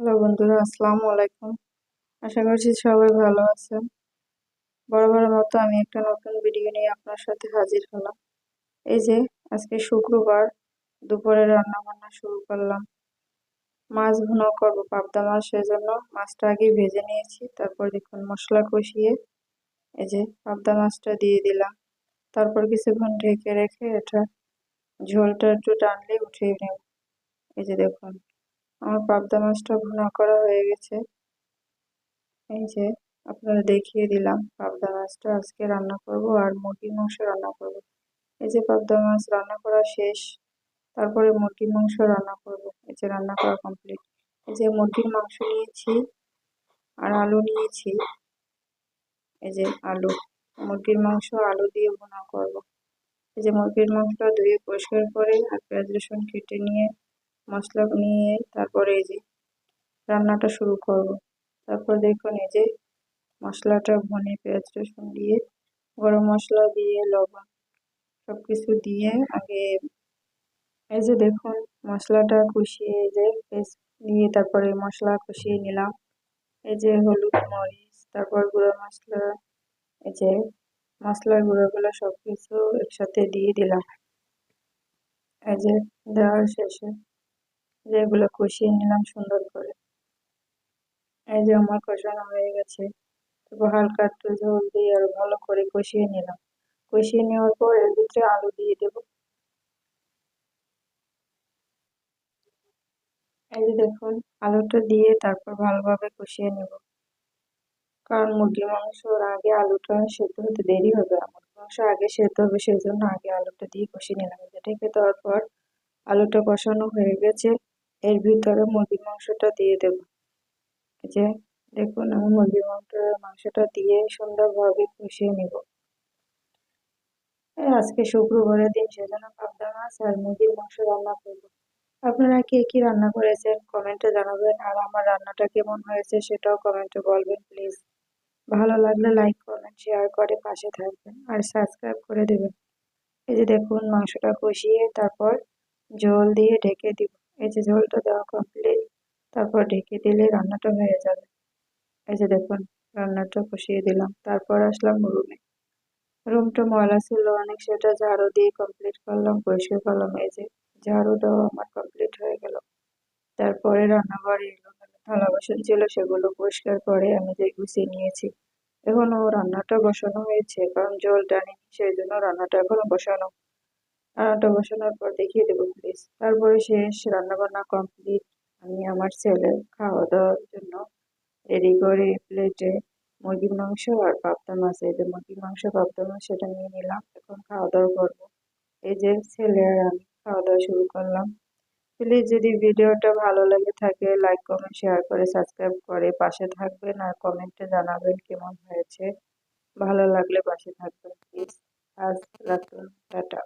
Hello বন্ধুরা, আসসালামু আলাইকুম। আশা করছি সবাই ভালো আছেন। বরাবর মতো আমি একটা নতুন ভিডিও নিয়ে আপনার সাথে হাজির হলাম। এই যে, আজকে শুক্রবার, দুপুরে রান্না বান্না শুরু করলাম। মাছ ভুনো করব পাবদা মাছ, সেজন্য মাছটা আগে ভেজে নিয়েছি, তারপর দেখুন মশলা কষিয়ে এই যে পাবদা মাছটা দিয়ে দিলাম। তারপর কিছুক্ষণ ঢেকে রেখে এটা ঝোলটা একটু টানলে উঠিয়ে নেব। এই যে দেখুন আমার পাবদা মাছটা ভুনা করা হয়ে গেছে। এই যে, আপনারা দেখিয়ে দিলাম পাবদা মাছটা আজকে রান্না করব আর মুরগির মাংস রান্না করব। এই যে পাবদা মাছ রান্না করা শেষ, তারপরে মুরগির মাংস রান্না করব। এই যে রান্না করা কমপ্লিট এই যে মুরগির মাংস নিয়েছি আর আলু নিয়েছি। এই যে আলু, মুরগির মাংস আলু দিয়ে ভুনা করব। এই যে মুরগির মাংসটা ধুয়ে পরিষ্কার করে আর পেঁয়াজ রসুন কেটে নিয়ে মশলা নিয়ে তারপরে এই যে রান্নাটা শুরু করব। তারপর দেখুন এই যে মশলাটা ভনে পেঁয়াজ, রসুন দিয়ে গরম মশলা দিয়ে, লবণ সব কিছু দিয়ে আগে এই যে দেখুন মশলাটা কষিয়ে এই যে পেস্ট দিয়ে তারপরে মশলা কষিয়ে নিলাম। এই যে হলুদ, মরিচ, তারপর গুঁড়ো মশলা, এই যে মশলার গুঁড়োগুলো সব কিছু একসাথে দিয়ে দিলাম। এই যে দেওয়ার শেষে যেগুলো কষিয়ে নিলাম সুন্দর করে। এই যে আমার কষানো হয়ে গেছে। তারপর হালকা একটু ঝোল দিয়ে আর ভালো করে কষিয়ে নিলাম। কষিয়ে নেওয়ার পর এর ভিতরে আলু দিয়ে দেব। এই যে দেখুন, আলুটা দিয়ে তারপর ভালোভাবে কষিয়ে নেব। কারণ মুরগির মাংসর আগে আলুটা সেদ্ধ হতে দেরি হবে মুরগির মাংস আগে সেদ্ধ হবে সেই জন্য আগে আলুটা দিয়ে কষিয়ে নিলাম। ঢেকে দেওয়ার পর আলুটা কষানো হয়ে গেছে। এর ভিতরে মুরগির মাংসটা দিয়ে দেব। যে দেখুন, আমি মুরগির মাংসটা দিয়ে সুন্দরভাবে কষিয়ে নেব। আজকে শুক্রবারের দিন, সেজন্য পাবদা মাছ আর মুরগির মাংস রান্না করব। আপনারা কে কি রান্না করেছেন কমেন্টে জানাবেন, আর আমার রান্নাটা কেমন হয়েছে সেটাও কমেন্টে বলবেন, প্লিজ। ভালো লাগলে লাইক, কমেন্ট, শেয়ার করে পাশে থাকবেন আর সাবস্ক্রাইব করে দেবেন। এই যে দেখুন, মাংসটা কষিয়ে তারপর জল দিয়ে ঢেকে দিব। এই যে ঝোলটা দেওয়া কমপ্লিট তারপর ঢেকে দিলে রান্নাটা হয়ে যাবে। এই যে দেখুন, রান্নাটা কষিয়ে দিলাম। তারপর আসলাম রুমে রুমটা ময়লা ছিল, অনেক সেটা ঝাড়ু দিয়ে কমপ্লিট করলাম, পরিষ্কার করলাম। এই যে ঝাড়ু দেওয়া আমার কমপ্লিট হয়ে গেল। তারপরে রান্নাঘরে এলো থালা বাসন ছিল, সেগুলো পরিষ্কার করে আমি যে গুছিয়ে নিয়েছি। এখনও রান্নাটা বসানো হয়েছে, কারণ জল টানি সেই জন্য রান্নাটা এখনও বসানো রান্নাটা বসানোর পর দেখিয়ে দেবো প্লিজ তারপরে শেষ রান্না বান্না কমপ্লিট আমি আমার ছেলে খাওয়া দাওয়ার জন্য রেডি করে প্লেটে মুরগির মাংস আর পাবদা মাছ, এই যে মুরগির মাংস, পাবদা মাছ সেটা নিয়ে নিলাম। এখন খাওয়া দাওয়া করব। এই যে ছেলে আর আমি খাওয়া দাওয়া শুরু করলাম। প্লিজ যদি ভিডিওটা ভালো লেগে থাকে লাইক কমেন্ট শেয়ার করে সাবস্ক্রাইব করে পাশে থাকবেন আর কমেন্টে জানাবেন কেমন হয়েছে। ভালো লাগলে পাশে থাকবেন প্লিজ আজ রাখুন টাটা।